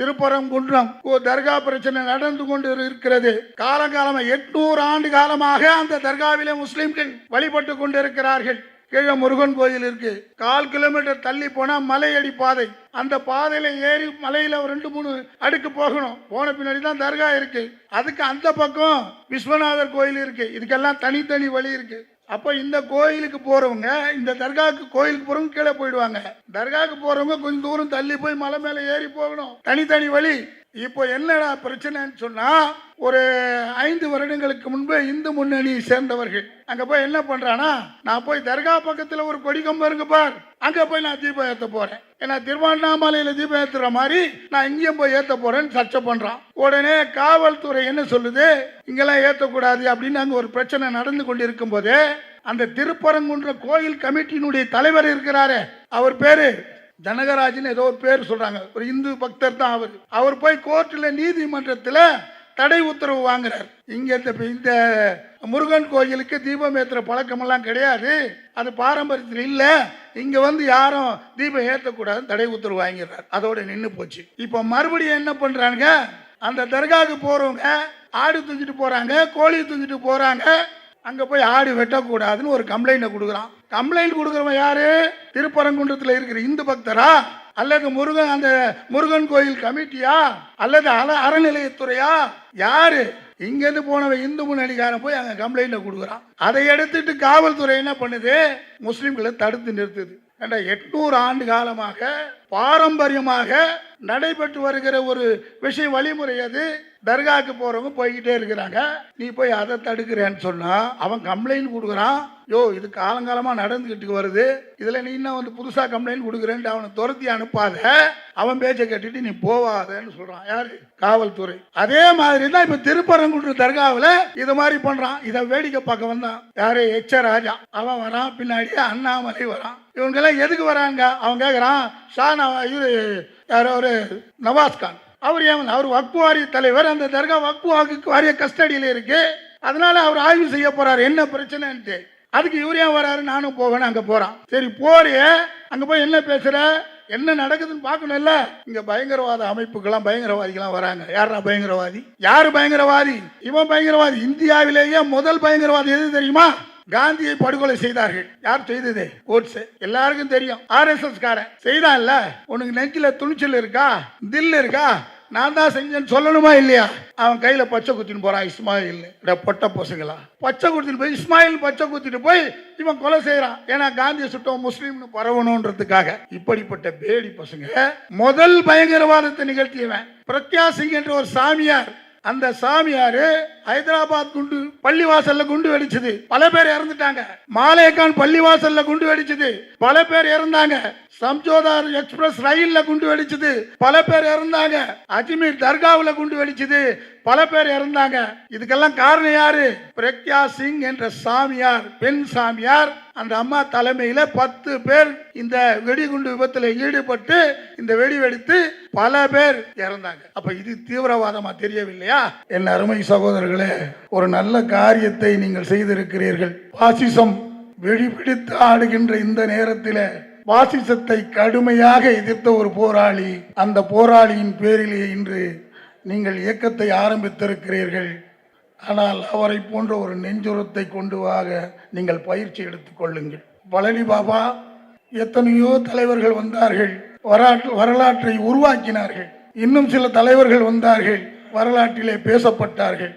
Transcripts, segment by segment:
திருப்பரங்குன்றம் ஒரு தர்கா பிரச்சனை நடந்து கொண்டு இருக்கிறது. காலங்காலமாக எட்நூறு ஆண்டு காலமாக அந்த தர்காவிலே முஸ்லிம்கள் வழிபட்டு கொண்டிருக்கிறார்கள். கீழே முருகன் கோயில் இருக்கு. கால் கிலோமீட்டர் தள்ளி போனா மலையடி பாதை. அந்த பாதையில ஏறி மலையில ஒரு ரெண்டு மூணு அடுக்கு போகணும். போன பின்னாடி தான் தர்கா இருக்கு. அதுக்கு அந்த பக்கம் விஸ்வநாதர் கோயில் இருக்கு. இதுக்கெல்லாம் தனித்தனி வழி இருக்கு. அப்போ இந்த கோயிலுக்கு போகிறவங்க இந்த தர்காவுக்கு கோயிலுக்கு போகிறவங்க கீழே போயிடுவாங்க. தர்காவுக்கு போகிறவங்க கொஞ்சம் தூரம் தள்ளி போய் மலை மேலே ஏறி போகணும். தனித்தனி வழி. இப்போ என்னடா பிரச்சனைன்னு சொன்னா ஒரு ஐந்து வருடங்களுக்கு முன்பு இந்து முன்னணி சேர்ந்தவர்கள். அங்க போய் என்ன பண்றானா நான் போய் தர்கா பக்கத்துல ஒரு கொடி கம்பம் இருக்கு பார். அங்க போய் நான் தீபம் ஏத்த போறேன். ஏன்னா திருவண்ணாமலையில தீபம் ஏத்துற மாதிரி நான் இங்கேயும் போய் ஏத்த போறேன்னு சர்ச்சை பண்றான். உடனே காவல்துறை என்ன சொல்லுது? இங்கெல்லாம் ஏத்தக்கூடாது அப்படின்னு அங்க ஒரு பிரச்சனை நடந்து கொண்டிருக்கும் இருக்கும்போது அந்த திருப்பரங்குன்ற கோயில் கமிட்டியினுடைய தலைவர் இருக்கிறாரே. அவர் பேரு ஜனகராஜன் ஏதோ ஒரு பேர் சொல்றாங்க. ஒரு இந்து பக்தர் தான் அவர். அவர் போய் கோர்ட்டில் நீதிமன்றத்தில் தடை உத்தரவு வாங்குறார். இங்க இந்த இந்த முருகன் கோயிலுக்கு தீபம் ஏத்துற பழக்கமெல்லாம் கிடையாது. அது பாரம்பரியத்தில் இல்ல. இங்க வந்து யாரும் தீபம் ஏற்றக்கூடாது தடை உத்தரவு வாங்கிடுறார். அதோட நின்று போச்சு. இப்போ மறுபடியும் என்ன பண்றாங்க? அந்த தர்காவுக்கு போறவங்க ஆடு தூக்கிட்டு போறாங்க கோழி தூக்கிட்டு போறாங்க அங்கே போய் ஆடு வெட்டக்கூடாதுன்னு ஒரு கம்ப்ளைண்ட் கொடுக்குறான். கம்ப்ளைண்ட் கொடுக்குறவன் யாரு? திருப்பரங்குன்றத்தில் இருக்கிற இந்து பக்தரா? அல்லது முருகன் அந்த முருகன் கோயில் கமிட்டியா? அல்லது அல அறநிலையத்துறையா? யாரு? இங்கிருந்து போனவன் இந்து முன்னணிக்காரன் போய் அங்கே கம்ப்ளைண்ட் கொடுக்குறான். அதை எடுத்துட்டு காவல்துறை என்ன பண்ணுது? முஸ்லீம்களை தடுத்து நிறுத்துது. ஏண்டா எட்நூறு ஆண்டு காலமாக பாரம்பரியமாக நடைபெற்று வருகிற ஒரு விஷயம் வழிமுறை அது. தர்காவுக்கு போறவங்க போய்கிட்டே இருக்கிறாங்க. நீ போய் அதை தடுக்கிறேன்னு சொன்னா அவன் கம்ப்ளைண்ட் கொடுக்குறான். யோ இது காலங்காலமா நடந்துகிட்டு வருது. இதுல நீ இன்னும் வந்து புதுசா கம்ப்ளைண்ட் கொடுக்குறேன்ட்டு அவனை துரத்தி அனுப்பாத. அவன் பேச்சை கேட்டுட்டு நீ போவாதன்னு சொல்றான். யாரு? காவல்துறை. அதே மாதிரி தான் இப்ப திருப்பரங்குன்ற தர்காவில் இது மாதிரி பண்றான். இதை வேடிக்கை பார்க்க வந்தான். யாரு? எச்ச ராஜா. அவன் வரான். பின்னாடி அண்ணாமலை வரான். இவங்கெல்லாம் எதுக்கு வராங்க? அவன் கேட்குறான் ஷா நவா- இவரு யாரோ ஒரு நவாஸ் கான். அவர் ஏன் அவர் வக்பு வாரிய தலைவர் அந்த தர்கா வக்பு வாக்கு வாரிய கஸ்டடியில் இருக்கு. அதனால அவர் ஆய்வு செய்ய போறாரு. என்ன பிரச்சனைன்ட்டு. அதுக்கு இவர் ஏன் வராரு? நானும் போவேன்னு அங்க போறான். சரி போறிய அங்க போய் என்ன பேசுற? என்ன நடக்குதுன்னு பார்க்கணும்ல. இங்க பயங்கரவாத அமைப்புக்கெல்லாம் பயங்கரவாதிகள்லாம் வராங்க. யாரா பயங்கரவாதி? யாரு பயங்கரவாதி? இவன் பயங்கரவாதி. இந்தியாவிலேயே முதல் பயங்கரவாதி எது தெரியுமா? காந்தியை படுகொலை செய்தார்கள். யார் செய்தது? கோட்ஸே. எல்லாருக்கும் தெரியும். ஆர்எஸ்எஸ் காரன் செய்தான்ல? உனக்கு நெஞ்சில துணிச்சல் இருக்கா? தில் இருக்கா? நான் தான் செஞ்சேன்னு சொல்லணுமா இல்லையா? அவன் கையில பச்சை குத்தின்னு போறான் இஸ்மாயில் பொட்ட பசங்களா? பச்சை குத்திட்டு போய் இஸ்மாயில் பச்சை குத்திட்டு போய் இவன் கொலை செய்யறான் ஏன்னா காந்தியை சுட்டோம் முஸ்லீம்னு பரவணுன்றதுக்காக இப்படிப்பட்ட பேடி பசங்க முதல் பயங்கரவாதத்தை நிகழ்த்தியவன். பிரத்யா சிங் என்ற ஒரு சாமியார் அந்த சாமியாரு ஹைதராபாத் குண்டு பள்ளிவாசல்ல குண்டு வெடிச்சது. பல பேர் இறந்துட்டாங்க. மாலேகான் பள்ளிவாசல்ல குண்டு வெடிச்சது. பல பேர் இறந்தாங்க. சம்ஜோதார் எக்ஸ்பிரஸ் ரயில்ல குண்டு வெடிச்சது. பல பேர் இறந்தாங்க. அஜ்மீர் தர்காவில் குண்டு வெடிச்சது. பல பேர் இறந்தாங்க. இதுக்கெல்லாம் காரணம் யாரு? பிரக்யா சிங் என்ற சாமியார் பெண் சாமியார். அந்த அம்மா தலைமையில பத்து பேர் இந்த வெடிகுண்டு விபத்துல ஈடுபட்டு இந்த வெடி வெடித்து பல பேர் இறந்தாங்க. அப்ப இது தீவிரவாதமா தெரியவில்லையா? என் அருமை சகோதரர்களே ஒரு நல்ல காரியத்தை நீங்கள் செய்திருக்கிறீர்கள். பாசிசம் வெடிபிடித்து ஆடுகின்ற இந்த நேரத்திலே பாசிசத்தை கடுமையாக எதிர்த்த ஒரு போராளி அந்த போராளியின் பேரிலே இன்று நீங்கள் இயக்கத்தை ஆரம்பித்திருக்கிறீர்கள். ஆனால் அவரை போன்ற ஒரு நெஞ்சுரத்தை கொண்டு வாக நீங்கள் பயிற்சி எடுத்துக் கொள்ளுங்கள். பழனி பாபா எத்தனையோ தலைவர்கள் வந்தார்கள் வரலாற்று வரலாற்றை உருவாக்கினார்கள். இன்னும் சில தலைவர்கள் வந்தார்கள் வரலாற்றிலே பேசப்பட்டார்கள்.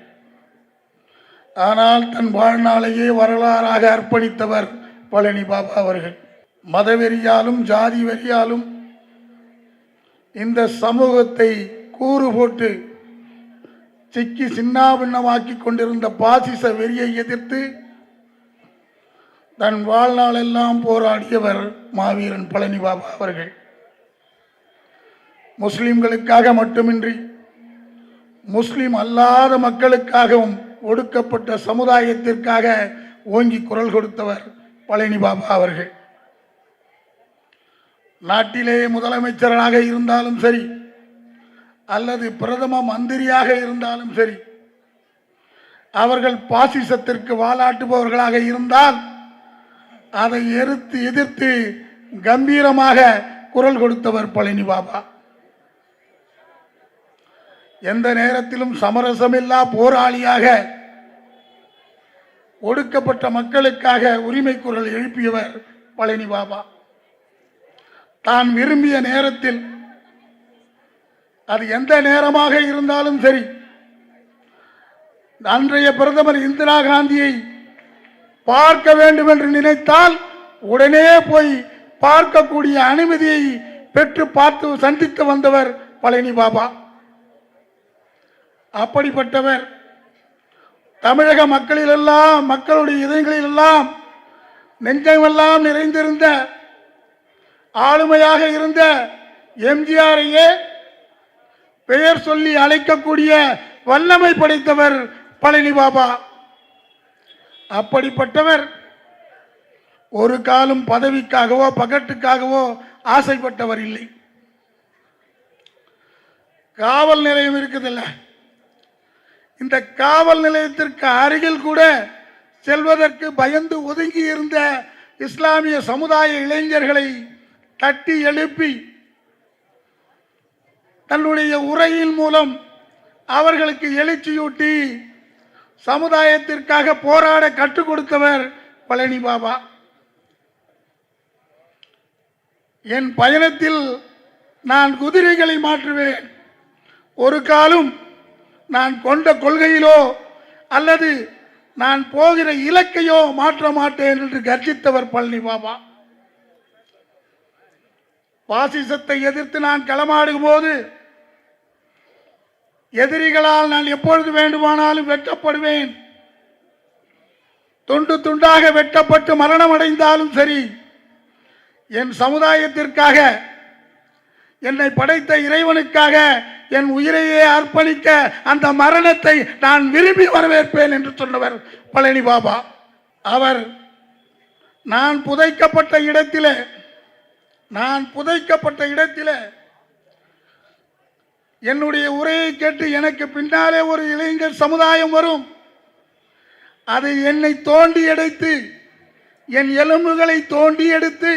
ஆனால் தன் வாழ்நாளையே வரலாறாக அர்ப்பணித்தவர் பழனி பாபா அவர்கள். மதவெறியாலும் ஜாதி வெறியாலும் இந்த சமூகத்தை கூறு போட்டு சிக்கி சின்னாபின்னமாக்கி கொண்டிருந்த பாசிச வெறியை எதிர்த்து தன் வாழ்நாளெல்லாம் போராடியவர் மாவீரன் பழனி பாபா அவர்கள். முஸ்லிம்களுக்காக மட்டுமின்றி முஸ்லிம் அல்லாத மக்களுக்காகவும் ஒடுக்கப்பட்ட சமுதாயத்திற்காக ஓங்கி குரல் கொடுத்தவர் பழனி பாபா அவர்கள். நாட்டிலே முதலமைச்சராக இருந்தாலும் சரி அல்லது பிரதம மந்திரியாக இருந்தாலும் சரி அவர்கள் பாசிசத்திற்கு வாலாட்டுபவர்களாக இருந்தால் அதை எதிர்த்து எதிர்த்து கம்பீரமாக குரல் கொடுத்தவர் பழனி பாபா. எந்த நேரத்திலும் சமரசமில்லா போராளியாக ஒடுக்கப்பட்ட மக்களுக்காக உரிமை குரல் எழுப்பியவர் பழனி பாபா. தான் விரும்பிய நேரத்தில். அது எந்த நேரமாக இருந்தாலும் சரி. அன்றைய பிரதமர் இந்திரா காந்தியை பார்க்க வேண்டும் என்று நினைத்தால் உடனே போய் பார்க்கக்கூடிய அனுமதியை பெற்று பார்த்து சந்தித்து வந்தவர் பழனி பாபா. அப்படிப்பட்டவர் தமிழக மக்களிலெல்லாம் மக்களுடைய இதயங்களிலெல்லாம் நெஞ்சமெல்லாம் நிறைந்திருந்த ஆளுமையாக இருந்த எம்ஜிஆரையே பெயர் சொல்லி அழைக்கக்கூடிய வல்லமை படைத்தவர் பழனி பாபா. அப்படிப்பட்டவர் ஒரு காலம் பதவிக்காகவோ பகட்டுக்காகவோ ஆசைப்பட்டவர் இல்லை. காவல் நிலையம் இருக்குதுல்ல. இந்த காவல் நிலையத்திற்கு அருகில் கூட செல்வதற்கு பயந்து ஒதுங்கி இருந்த இஸ்லாமிய சமுதாய இளைஞர்களை தட்டி எழுப்பி தன்னுடைய உரையின் மூலம் அவர்களுக்கு எழுச்சியூட்டி சமுதாயத்திற்காக போராட கற்றுக் கொடுத்தவர் பழனி பாபா. என் பயணத்தில் நான் குதிரைகளை மாற்றுவேன். ஒரு காலம் நான் கொண்ட கொள்கையிலோ அல்லது நான் போகிற இலக்கையோ மாற்ற மாட்டேன் என்று கர்ஜித்தவர் பழனி பாபா. பாசிசத்தை எதிர்த்து நான் களமாடும் போது எதிரிகளால் நான் எப்பொழுது வேண்டுமானாலும் வெட்டப்படுவேன். துண்டு துண்டாக வெட்டப்பட்டு மரணம் அடைந்தாலும் சரி என் சமுதாயத்திற்காக என்னை படைத்த இறைவனுக்காக என் உயிரையே அர்ப்பணிக்க அந்த மரணத்தை நான் விரும்பி வரவேற்பேன் என்று சொன்னவர் பழனி பாபா அவர் நான் புதைக்கப்பட்ட இடத்திலே நான் புதைக்கப்பட்ட இடத்தில் என்னுடைய உரையை கேட்டு எனக்கு பின்னாலே ஒரு இளைஞர் சமுதாயம் வரும். அது என்னை தோண்டி எடுத்து என் எலும்புகளை தோண்டி எடுத்து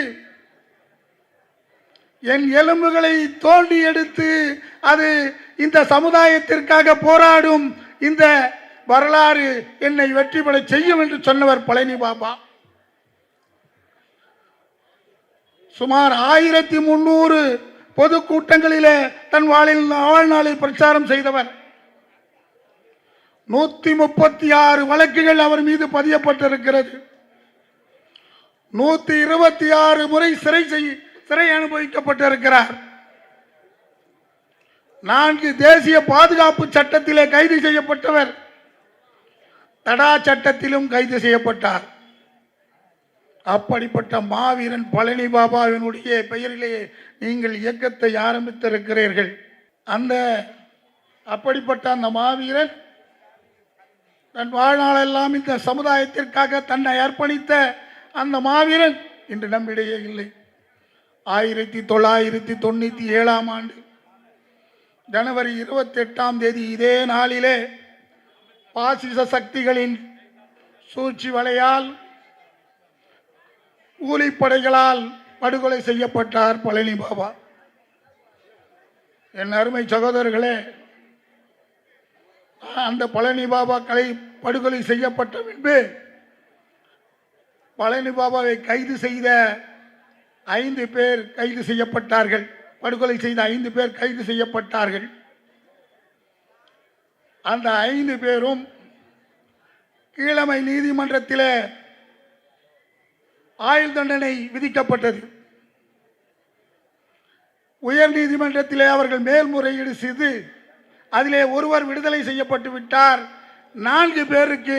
என் எலும்புகளை தோண்டி எடுத்து அது இந்த சமுதாயத்திற்காக போராடும் இந்த வரலாறு என்னை வெற்றி பெற செய்யும் என்று சொன்னவர் பழனி பாபா சுமார் ஆயிரத்தி முன்னூறு பொதுக்கூட்டங்களிலே தன் வாழில் வாழ்நாளில் பிரச்சாரம் செய்தவர். நூத்தி முப்பத்தி ஆறு வழக்குகள் அவர் மீது பதியப்பட்டிருக்கிறது. நூத்தி இருபத்தி ஆறு முறை சிறை செய் சிறை அனுபவிக்கப்பட்டிருக்கிறார். நான்கு தேசிய பாதுகாப்பு சட்டத்திலே கைது செய்யப்பட்டவர். தடா சட்டத்திலும் கைது செய்யப்பட்டார். அப்படிப்பட்ட மாவீரன் பழனி பாபாவினுடைய பெயரிலே நீங்கள் இயக்கத்தை ஆரம்பித்திருக்கிறீர்கள். அந்த அப்படிப்பட்ட அந்த மாவீரன் தன் வாழ்நாளெல்லாம் இந்த சமுதாயத்திற்காக தன்னை அர்ப்பணித்த அந்த மாவீரன் இன்று நம்மிடையே இல்லை. ஆயிரத்தி தொள்ளாயிரத்தி தொண்ணூற்றி ஏழாம் ஆண்டு ஜனவரி இருபத்தி எட்டாம் தேதி இதே நாளிலே பாசிச சக்திகளின் சூழ்ச்சி வலையால் கூலிப்படைகளால் படுகொலை செய்யப்பட்டார் பழனி பாபா. என் அருமை சகோதரர்களே அந்த பழனி பாபா கலை படுகொலை செய்யப்பட்ட பின்பு பழனி பாபாவை கைது செய்த ஐந்து பேர் கைது செய்யப்பட்டார்கள். படுகொலை செய்த ஐந்து பேர் கைது செய்யப்பட்டார்கள். அந்த ஐந்து பேரும் கீழமை நீதிமன்றத்தில் ஆயுள் தண்டனை விதிக்கப்பட்டது. உயர் நீதிமன்றத்திலே அவர்கள் மேல்முறையீடு செய்து அதிலே ஒருவர் விடுதலை செய்யப்பட்டு விட்டார். நான்கு பேருக்கு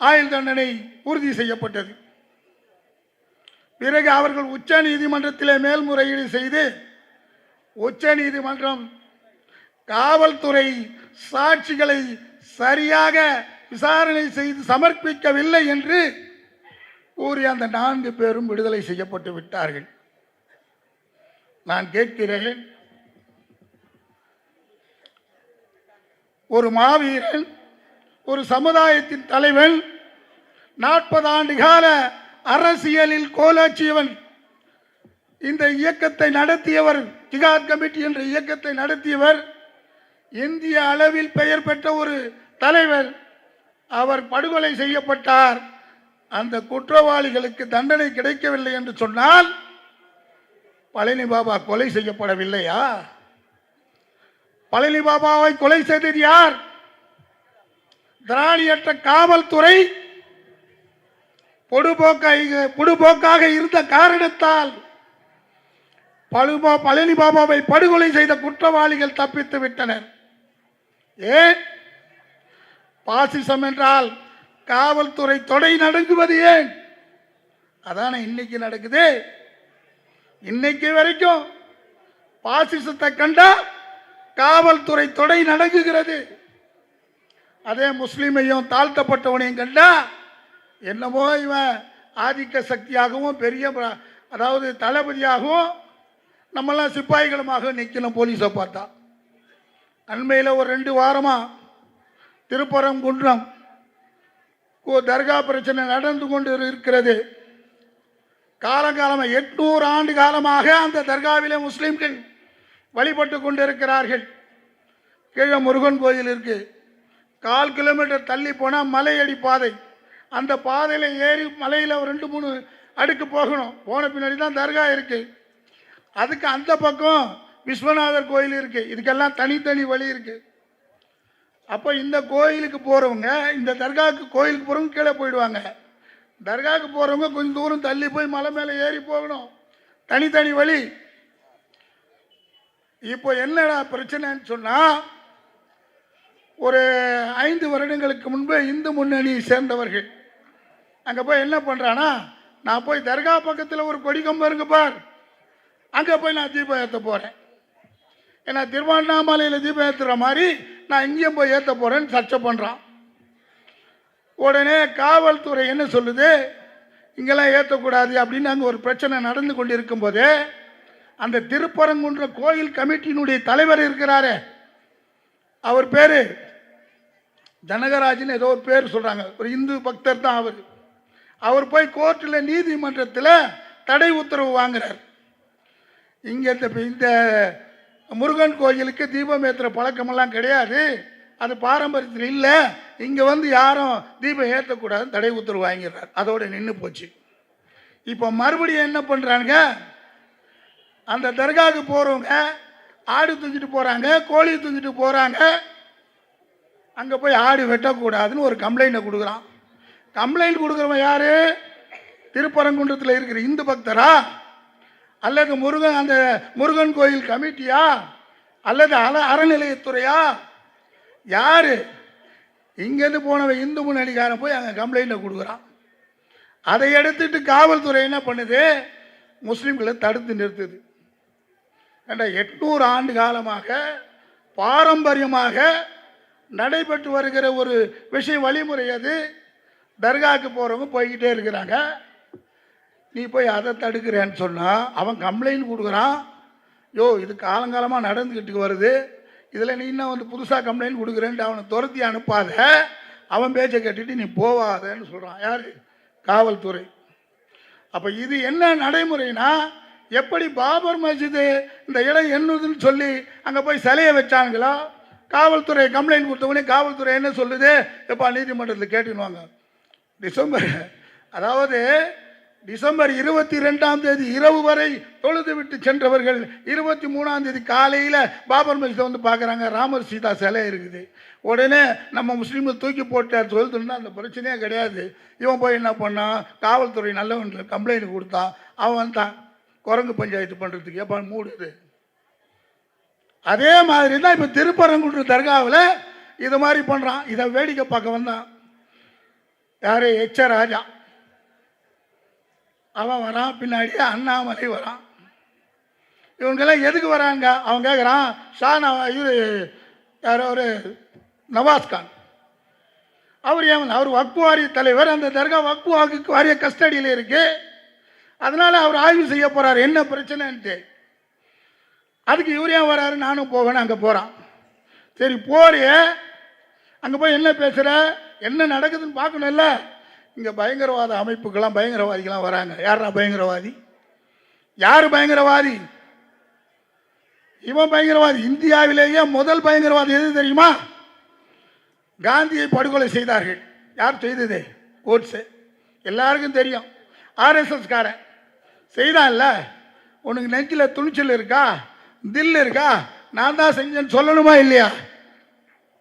ஆயுள் தண்டனை உறுதி செய்யப்பட்டது. பிறகு அவர்கள் உச்ச நீதிமன்றத்திலே மேல்முறையீடு செய்து உச்ச நீதிமன்றம் காவல்துறை சாட்சிகளை சரியாக விசாரணை செய்து சமர்ப்பிக்கவில்லை என்று கூறி அந்த நான்கு பேரும் விடுதலை செய்யப்பட்டு விட்டார்கள். நான் கேட்கிறேன் ஒரு மாவீரன் ஒரு சமுதாயத்தின் தலைவன் நாற்பது ஆண்டு கால அரசியலில் கோலாச்சியவன் இந்த இயக்கத்தை நடத்தியவர் ஜிகாத் கமிட்டி என்ற இயக்கத்தை நடத்தியவர் இந்திய அளவில் பெயர் பெற்ற ஒரு தலைவர் அவர் படுகொலை செய்யப்பட்டார். அந்த குற்றவாளிகளுக்கு தண்டனை கிடைக்கவில்லை என்று சொன்னால் பழனி பாபா கொலை செய்யப்படவில்லையா? பழனி பாபாவை கொலை செய்தது யார்? திராணியற்ற காவல்துறை பொடுபோக்காக பொடுபோக்காக இருந்த காரணத்தால் பழுபா பழனி பாபாவை படுகொலை செய்த குற்றவாளிகள் தப்பித்து விட்டனர். ஏன்? பாசிசம் என்றால் காவல்துறை தொடை நடுங்குவது ஏன்? அதான இன்னைக்கு நடக்குது. இன்னைக்கு வரைக்கும் பாசிசத்தை கண்டா காவல்துறை தொடை நடங்குகிறது. அதே முஸ்லீமையும் தாழ்த்தப்பட்டவனையும் கண்டா என்னமோ இவன் ஆதிக்க சக்தியாகவும் பெரிய அதாவது தளபதியாகவும் நம்மளாம் சிப்பாய்களுமாக நிற்கணும் போலீஸை பார்த்தா. அண்மையில் ஒரு ரெண்டு வாரமாக திருப்பரங்குன்றம் தர்கா பிரச்சனை நடந்து கொண்டு இருக்கிறது. காலங்காலமாக எட்நூறு ஆண்டு காலமாக அந்த தர்காவிலே முஸ்லீம்கள் வழிபட்டு கொண்டிருக்கிறார்கள். கீழே முருகன் கோயில் இருக்கு. கால் கிலோமீட்டர் தள்ளி போனால் மலையடி பாதை. அந்த பாதையில் ஏறி மலையில் ஒரு ரெண்டு மூணு அடுக்கு போகணும். போன பின்னாடி தான் தர்கா இருக்கு. அதுக்கு அந்த பக்கம் விஸ்வநாதர் கோயில் இருக்கு. இதுக்கெல்லாம் தனித்தனி வழி இருக்குது அப்போ இந்த கோயிலுக்கு போகிறவங்க இந்த தர்காவுக்கு கோயிலுக்கு போகிறவங்க கீழே போயிடுவாங்க. தர்காவுக்கு போகிறவங்க கொஞ்சம் தூரம் தள்ளி போய் மலை மேலே ஏறி போகணும். தனித்தனி வழி. இப்போ என்னடா பிரச்சனைன்னு சொன்னால் ஒரு ஐந்து வருடங்களுக்கு முன்பு இந்து முன்னணியை சேர்ந்தவர்கள். அங்கே போய் என்ன பண்ணுறானா நான் போய் தர்கா பக்கத்தில் ஒரு கொடி கம்பம் இருக்கு பார். அங்கே போய் நான் தீபம் ஏற்ற போகிறேன் ஏன்னா திருவண்ணாமலையில் தீபம் ஏற்றுற மாதிரி நான் இங்கேயும் போய் ஏற்ற போகிறேன்னு சர்ச்சை பண்ணுறான் உடனே காவல்துறை என்ன சொல்லுது? இங்கெல்லாம் ஏற்றக்கூடாது அப்படின்னு அங்கே ஒரு பிரச்சனை நடந்து கொண்டு இருக்கும்போதே அந்த திருப்பரங்குன்ற கோயில் கமிட்டியினுடைய தலைவர் இருக்கிறாரே. அவர் பேர் ஜனகராஜன் ஏதோ ஒரு பேர் சொல்கிறாங்க ஒரு இந்து பக்தர் தான் அவர். அவர் போய் கோர்ட்டில் நீதிமன்றத்தில் தடை உத்தரவு வாங்குறார். இங்கே இந்த முருகன் கோயிலுக்கு தீபம் ஏற்றுற பழக்கமெல்லாம் கிடையாது. அது பாரம்பரியத்தில் இல்லை. இங்கே வந்து யாரும் தீபம் ஏற்றக்கூடாதுன்னு தடை உத்தரவு வாங்கிடுறார். அதோடு நின்று போச்சு. இப்போ மறுபடியும் என்ன பண்ணுறாங்க அந்த தர்காவுக்கு போகிறவங்க ஆடு தூக்கிட்டு போகிறாங்க கோழி தூக்கிட்டு போகிறாங்க அங்கே போய் ஆடு வெட்டக்கூடாதுன்னு ஒரு கம்ப்ளைண்ட்டை கொடுக்குறான். கம்ப்ளைண்ட் கொடுக்குறவன் யார்? திருப்பரங்குன்றத்தில் இருக்கிற இந்து பக்தரா? அல்லது முருகன் அந்த முருகன் கோயில் கமிட்டியா? அல்லது அல அறநிலையத்துறையா? யார்? இங்கேருந்து போனவன் இந்து முன்னணிக்காரன் போய் அங்கே கம்ப்ளைண்ட்டை கொடுக்குறான். அதை எடுத்துட்டு காவல்துறை என்ன பண்ணுது? முஸ்லீம்களை தடுத்து நிறுத்துது. ஏண்டா எட்நூறு ஆண்டு காலமாக பாரம்பரியமாக நடைபெற்று வருகிற ஒரு விஷயம் வழிமுறை அது தர்காவுக்கு போகிறவங்க போய்கிட்டே இருக்கிறாங்க. நீ போய் அதை தடுக்கிறேன்னு சொன்னால் அவன் கம்ப்ளைண்ட் கொடுக்குறான். யோ இது காலங்காலமாக நடந்துக்கிட்டு வருது. இதில் நீ இன்னும் வந்து புதுசாக கம்ப்ளைண்ட் கொடுக்குறேன்ட்டு அவனை துரத்தி அனுப்பாத. அவன் பேச்சை கேட்டுட்டு நீ போவாதன்னு சொல்கிறான் யார்? காவல்துறை. அப்போ இது என்ன நடைமுறைனா எப்படி பாபர் மஸ்ஜிது இந்த இடம் என்னதுன்னு சொல்லி அங்கே போய் சிலையை வச்சாங்களோ காவல்துறை கம்ப்ளைண்ட் கொடுத்தவொடனே காவல்துறை என்ன சொல்லுது? எப்பா நீதிமன்றத்தில் கேட்டுனுவாங்க டிசம்பர் அதாவது டிசம்பர் இருபத்தி ரெண்டாம் தேதி இரவு வரை தொழுது விட்டு சென்றவர்கள் இருபத்தி மூணாம் தேதி காலையில் பாபர் மஸ்ஜிதை வந்து பார்க்குறாங்க. ராமர் சீதா சிலை இருக்குது. உடனே நம்ம முஸ்லீமை தூக்கி போட்டார் சொல்லுன்னா அந்த பிரச்சனையே கிடையாது. இவன் போய் என்ன பண்ணான் காவல்துறை நல்லவன் கம்ப்ளைண்ட் கொடுத்தான் அவன் தான் குரங்கு பஞ்சாயத்து பண்ணுறதுக்கு எப்போ மூடுது. அதே மாதிரி தான் இப்போ திருப்பரங்குன்ற தர்காவில் இது மாதிரி பண்ணுறான் இதை வேடிக்கை பார்க்க வந்தான். யார்? எச்ச ராஜா. அவன் வரான் பின்னாடி அண்ணாமலை வரான் இவங்கெல்லாம் எதுக்கு வராங்க? அவன் கேட்குறான் ஷா நான் இவர் யாரோ ஒரு நவாஸ்கான் அவர் ஏன் அவர் வக்பு வாரிய தலைவர் அந்த தர்கா வக்பு வாக்கு வாரிய கஸ்டடியில் இருக்கு. அதனால் அவர் ஆய்வு செய்ய போகிறார் என்ன பிரச்சனைன்ட்டு. அதுக்கு இவர் ஏன் வராரு? நானும் போவேன்னு அங்கே போகிறான் சரி போறிய அங்கே போய் என்ன பேசுகிற என்ன நடக்குதுன்னு பார்க்கணும்ல. இங்கே பயங்கரவாத அமைப்புக்கெல்லாம் பயங்கரவாதிகள்லாம் வராங்க. யாரா பயங்கரவாதி? யார் பயங்கரவாதி? இவன் பயங்கரவாதி. இந்தியாவிலேயே முதல் பயங்கரவாதி எது தெரியுமா? காந்தியை படுகொலை செய்தார்கள். யார் செய்தது? கோட்ஸே. எல்லாருக்கும் தெரியும். ஆர்எஸ்எஸ் காரன் செய்தான்ல? உனக்கு நெஞ்சில் துணிச்சல் இருக்கா? தில் இருக்கா? நான் தான் செஞ்சேன்னு சொல்லணுமா இல்லையா?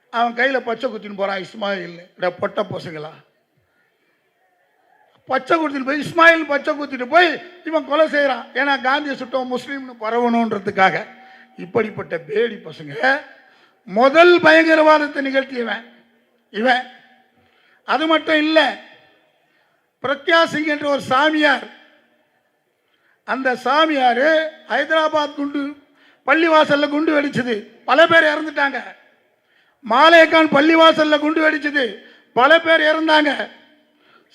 அவன் கையில் பச்சை குத்தின்னு போகிறான் இஸ்மாயில். இல்லை பொட்ட பசங்களா? பச்சை குத்திட்டு போய் இஸ்மாயில் பச்சை குத்திட்டு போய் இவன் கொலை செய்கிறான் ஏன்னா காந்தியை சுட்டவன் முஸ்லீம்னு பரவணுன்றதுக்காக இப்படிப்பட்ட பேடி பசங்க முதல் பயங்கரவாதத்தை நிகழ்த்தியவன் இவன். அது மட்டும் இல்லை பிரத்யா சிங் என்ற ஒரு சாமியார் அந்த சாமியார் ஹைதராபாத் குண்டு பள்ளிவாசலில் குண்டு வெடிச்சது. பல பேர் இறந்துட்டாங்க. மாலேகான் பள்ளிவாசலில் குண்டு வெடிச்சது. பல பேர் இறந்தாங்க.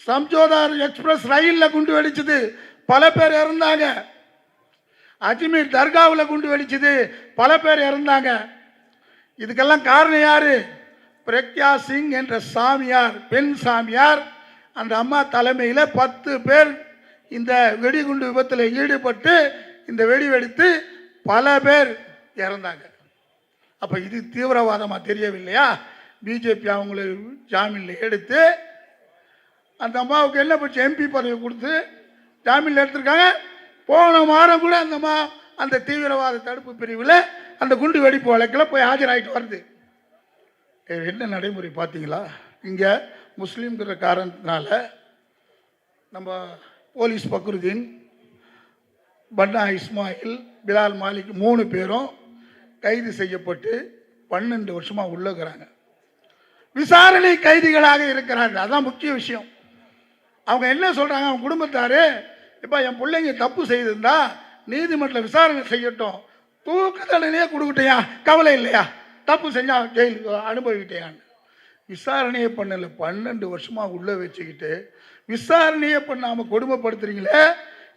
சம்ஜோதார் எக்ஸ்பிரஸ் ரயிலில் குண்டு வெடிச்சது. பல பேர் இறந்தாங்க. அஜ்மீர் தர்காவில் குண்டு வெடிச்சது. பல பேர் இறந்தாங்க. இதுக்கெல்லாம் காரணம் யார்? பிரக்யா சிங் என்ற சாமியார் பெண் சாமியார். அந்த அம்மா தலைமையில் பத்து பேர் இந்த வெடிகுண்டு விபத்தில் ஈடுபட்டு இந்த வெடி வெடித்து பல பேர் இறந்தாங்க. அப்போ இது தீவிரவாதமாக தெரியவில்லையா? பிஜேபி அவங்கள ஜாமீனில் எடுத்து அந்த அம்மாவுக்கு என்ன பிடிச்ச எம்பி பதவி கொடுத்து ஜாமீனில் எடுத்திருக்காங்க. போன வாரம் கூட அந்த அம்மா அந்த தீவிரவாத தடுப்பு பிரிவில் அந்த குண்டு வெடிப்பு வழக்கில் போய் ஆஜராகிட்டு வருது என்ன நடைமுறை பார்த்தீங்களா இங்கே முஸ்லீம்ங்கிற காரணத்தினால நம்ம போலீஸ் பக்ருதீன் பன்னா இஸ்மாயில் பிலால் மாலிக் மூணு பேரும் கைது செய்யப்பட்டு பன்னெண்டு வருஷமாக உள்ளுக்கிறாங்க விசாரணை கைதிகளாக இருக்கிறார்கள். அதான் முக்கிய விஷயம். அவங்க என்ன சொல்கிறாங்க அவங்க குடும்பத்தார் இப்போ என் பிள்ளைங்க தப்பு செய்திருந்தா நீதிமன்ற விசாரணை செய்யட்டும். தூக்கு தண்டனையே கொடுக்கட்டையா? கவலை இல்லையா? தப்பு செஞ்சால் ஜெயிலுக்கு அனுபவிக்கிட்டேயான்னு. விசாரணையே பண்ணலை. பன்னெண்டு வருஷமாக உள்ளே வச்சுக்கிட்டு விசாரணையே பண்ணாமல் கொடுமைப்படுத்துறீங்களே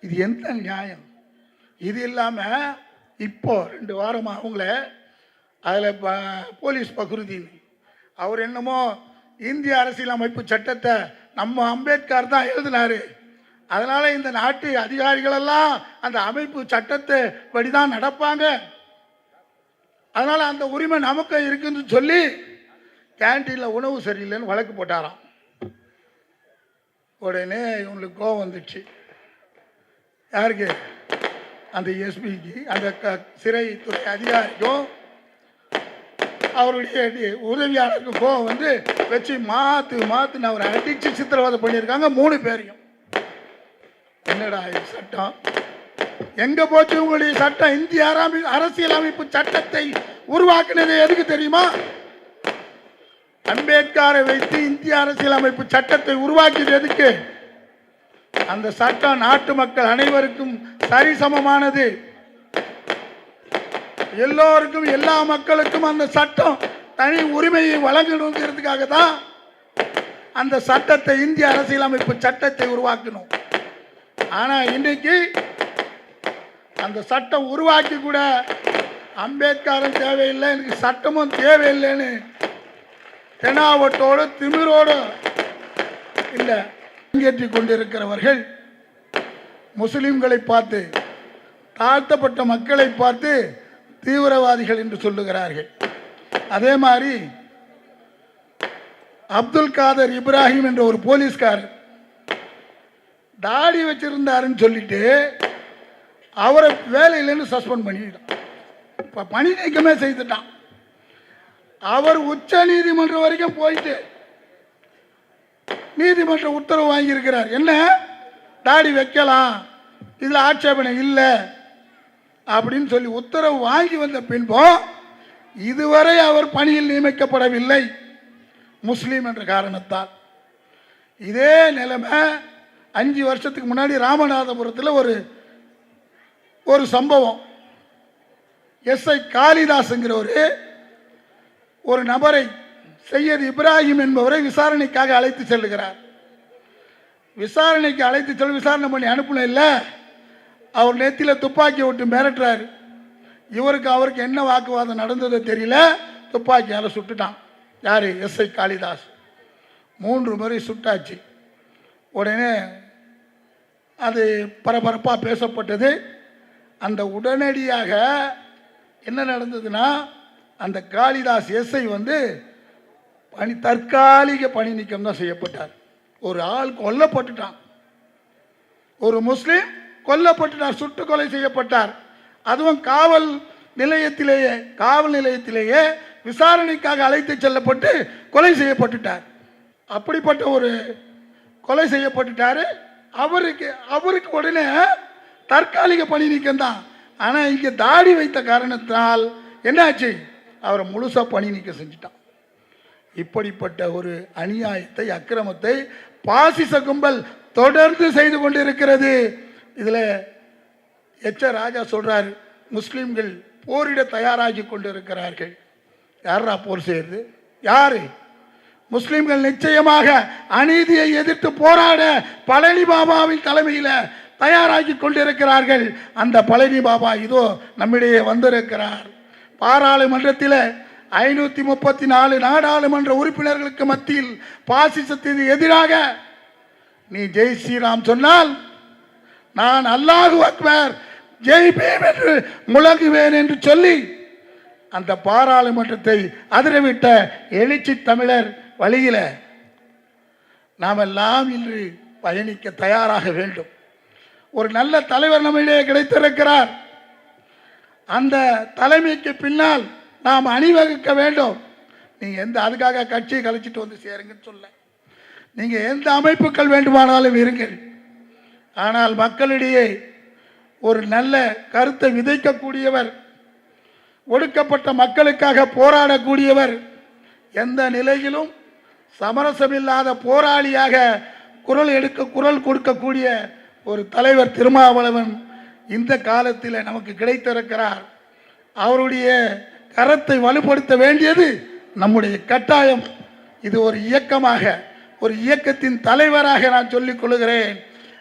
இது எந்த நியாயம்? இது இல்லாமல் இப்போ ரெண்டு வாரமாக அவங்கள அதில் போலீஸ் பக்ருதீன் அவர் என்னமோ இந்திய அரசியலமைப்பு சட்டத்தை நம்ம அம்பேத்கர் தான் எழுதினாரு. அதனால் இந்த நாட்டு அதிகாரிகளெல்லாம் அந்த அமைப்பு சட்டத்தை படிதான் நடப்பாங்க. அதனால் அந்த உரிமை நமக்கு இருக்குன்னு சொல்லி கேன்டீனில் உணவு சரியில்லைன்னு வழக்கு போட்டாராம். உடனே இவங்களுக்கு கோவம் வந்துச்சு. யாருக்கு? அந்த எஸ்பிக்கு அந்த க சிறைத்துறை அதிகாரிக்கும் அவருடைய உதவியாளருக்கு கோவம் வந்து வச்சு மாத்து மாத்துன்னு அவரை அடிச்சு சித்திரவதை பண்ணியிருக்காங்க மூணு பேரையும். என்னடா இது சட்டம்? எங்க போச்சு உங்களுடைய சட்டம்? இந்திய அரபி அரசியலமைப்பு சட்டத்தை உருவாக்குனது எதுக்கு தெரியுமா? அம்பேத்கரை வைத்து இந்திய அரசியலமைப்பு சட்டத்தை உருவாக்கியது எதுக்கு? அந்த சட்டம் நாட்டு மக்கள் அனைவருக்கும் சரிசமமானது. எல்லோருக்கும் எல்லா மக்களுக்கும் அந்த சட்டம் தனி உரிமையை வழங்கணுங்கிறதுக்காக தான் அந்த சட்டத்தை இந்திய அரசியலமைப்பு சட்டத்தை உருவாக்கணும் ஆனால் இன்னைக்கு அந்த சட்டம் உருவாக்கி கூட அம்பேத்கரும் தேவையில்லை எனக்கு சட்டமும் தேவையில்லைன்னு தெனாவட்டோடு திமிரோடு இல்லை பங்கேற்றி கொண்டிருக்கிறவர்கள் முஸ்லிம்களை பார்த்து தாழ்த்தப்பட்ட மக்களை பார்த்து தீவிரவாதிகள் என்று சொல்லுகிறார்கள். அதே மாதிரி அப்துல் காதர் இப்ராஹிம் என்ற ஒரு போலீஸ்காரர் தாடி வச்சிருந்தாருன்னு சொல்லிட்டு அவரை வேலையிலேருந்து சஸ்பெண்ட் பண்ணிட்டான். இப்போ பணி நீக்கமே செய்துட்டான். அவர் உச்ச நீதிமன்றம் வரைக்கும் போயிட்டு நீதிமன்ற உத்தரவு வாங்கியிருக்கிறார். என்ன? தாடி வைக்கலாம். இதில் ஆட்சேபனை இல்லை. அப்படின்னு சொல்லி உத்தரவு வாங்கி வந்த பின்பும் இதுவரை அவர் பணியில் நியமிக்கப்படவில்லை. முஸ்லீம் என்ற காரணத்தால். இதே நிலைமை அஞ்சு வருஷத்துக்கு முன்னாடி ராமநாதபுரத்தில் ஒரு ஒரு சம்பவம். எஸ்ஐ காளிதாஸ்ங்கிற ஒரு ஒரு நபரை செய்யது இப்ராஹிம் என்பவரை விசாரணைக்காக அழைத்து செல்லுகிறார். விசாரணைக்கு அழைத்து செல் விசாரணை பண்ணி அனுப்பணும் இல்லை. அவர் நெத்தியில் துப்பாக்கி விட்டு மிரட்டுறாரு. இவருக்கு அவருக்கு என்ன வாக்குவாதம் நடந்ததோ தெரியல. துப்பாக்கியால் சுட்டுட்டான். யார்? எஸ்ஐ காளிதாஸ். மூன்று முறை சுட்டாச்சு. உடனே அது பரபரப்பாக பேசப்பட்டது. அந்த உடனடியாக என்ன நடந்ததுன்னா அந்த காளிதாஸ் எஸ்ஐ வந்து பணி தற்காலிக பணி நீக்கம் தான் செய்யப்பட்டார். ஒரு ஆள் கொல்லப்பட்டுட்டான். ஒரு முஸ்லீம் கொல்லப்பட்டார் சுட்டு கொலை செய்யப்பட்டார். அதுவும் காவல் நிலையத்திலேயே காவல் நிலையத்திலேயே விசாரணைக்காக அழைத்து செல்லப்பட்டு கொலை செய்யப்பட்டுட்டார். அப்படிப்பட்ட ஒரு கொலை செய்யப்பட்டுட்டார். அவருக்கு அவருக்கு உடனே தற்காலிக பணி நீக்கம் தான். ஆனால் இங்கே தாடி வைத்த காரணத்தினால் என்னாச்சு? அவரை முழுசாக பணி நீக்கம் செஞ்சுட்டான். இப்படிப்பட்ட ஒரு அநியாயத்தை அக்கிரமத்தை பாசிச கும்பல் தொடர்ந்து செய்து கொண்டிருக்கிறது. இதில் எச்ச ராஜா சொல்கிறார் முஸ்லீம்கள் போரிட தயாராகி கொண்டிருக்கிறார்கள். யாரா போர் செய்யறது? யாரு? முஸ்லீம்கள் நிச்சயமாக அநீதியை எதிர்த்து போராட பழனி பாபாவின் தலைமையில் தயாராகி கொண்டிருக்கிறார்கள். அந்த பழனி பாபா இதோ நம்மிடையே வந்திருக்கிறார். பாராளுமன்றத்தில் ஐநூற்றி முப்பத்தி நாலு நாடாளுமன்ற உறுப்பினர்களுக்கு மத்தியில் பாசிசத்திற்கு எதிராக நீ ஜெய் ஸ்ரீராம் சொன்னால் நான் அல்லாஹு அக்பர் ஜெயிப்பேன் என்று முழங்குவேன் என்று சொல்லி அந்த பாராளுமன்றத்தை அதிரவிட்ட எழுச்சி தமிழர் வழியில நாம் எல்லாம் இன்று பயணிக்க தயாராக வேண்டும். ஒரு நல்ல தலைவர் நம்மிடையே கிடைத்திருக்கிறார். அந்த தலைமைக்கு பின்னால் நாம் அணிவகுக்க வேண்டும். நீங்கள் எந்த அதுக்காக கட்சியை கழிச்சிட்டு வந்து சேருங்கன்னு சொல்ல. நீங்கள் எந்த அமைப்புகள் வேண்டுமானாலும் இருங்கள். ஆனால் மக்களிடையே ஒரு நல்ல கருத்தை விதைக்கக்கூடியவர் ஒடுக்கப்பட்ட மக்களுக்காக போராடக்கூடியவர் எந்த நிலையிலும் சமரசமில்லாத போராளியாக குரல் எடுக்க குரல் கொடுக்கக்கூடிய ஒரு தலைவர் திருமாவளவன் இந்த காலத்தில் நமக்கு கிடைத்திருக்கிறார். அவருடைய கரத்தை வலுப்படுத்த வேண்டியது நம்முடைய கட்டாயம். இது ஒரு இயக்கமாக ஒரு இயக்கத்தின் தலைவராக நான் சொல்லிக் கொள்கிறேன்.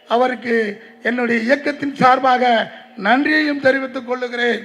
அவருக்கு என்னுடைய இயக்கத்தின் சார்பாக நன்றியையும் தெரிவித்துக் கொள்ளுகிறேன்.